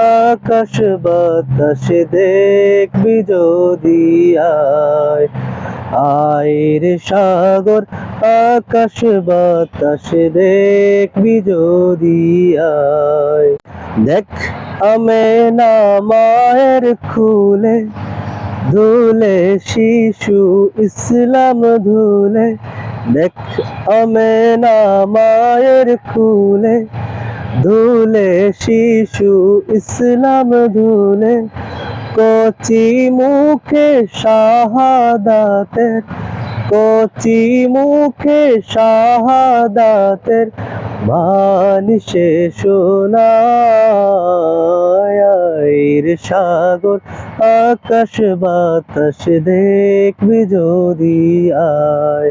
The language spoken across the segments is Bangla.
আকাশ বাতাস দেখবি যদি আয়। আয়ের সাগর আকাশ বাতাস দেখবি যদি আয়। দেখ আমে না মায়ের খুলে, ধুলে শিশু ইসলাম ধুলে। দেখ আমে না মায়ের খুলে ধুলে শিশু ইসলাম ধুলে, কচি মুখে শাহাদাতের, কচি মুখে শাহাদাতের বানিশে সোনায়ের সাগর, আকাশ বাতাস দেখবি যদি আয়।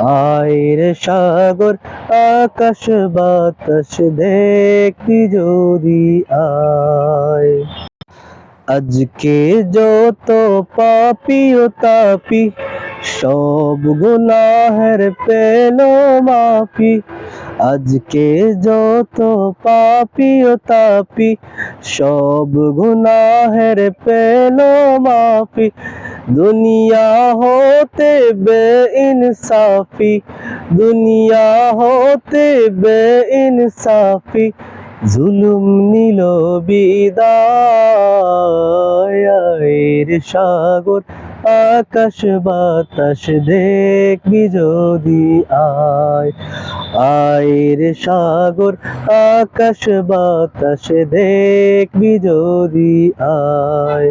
আয়ের সাগর, আকাশ বাতাস দেখবি যদি আয়। আজকে যত পাপি ও তাপি, সব গুনাহের পেল মাপি আজকে যত পাপি ও তাপি, সব গুনাহের পেল মাপি দুনিয়া হতে বে ইনসাফি দুনিয়া হতে বে ইনসাফি জুলুম নিল বিদায়ের সাগর, আকাশ বাতাস দেখবি যদি আয়, আয়ের সাগর, আকাশ বাতাস দেখবি যদি আয়।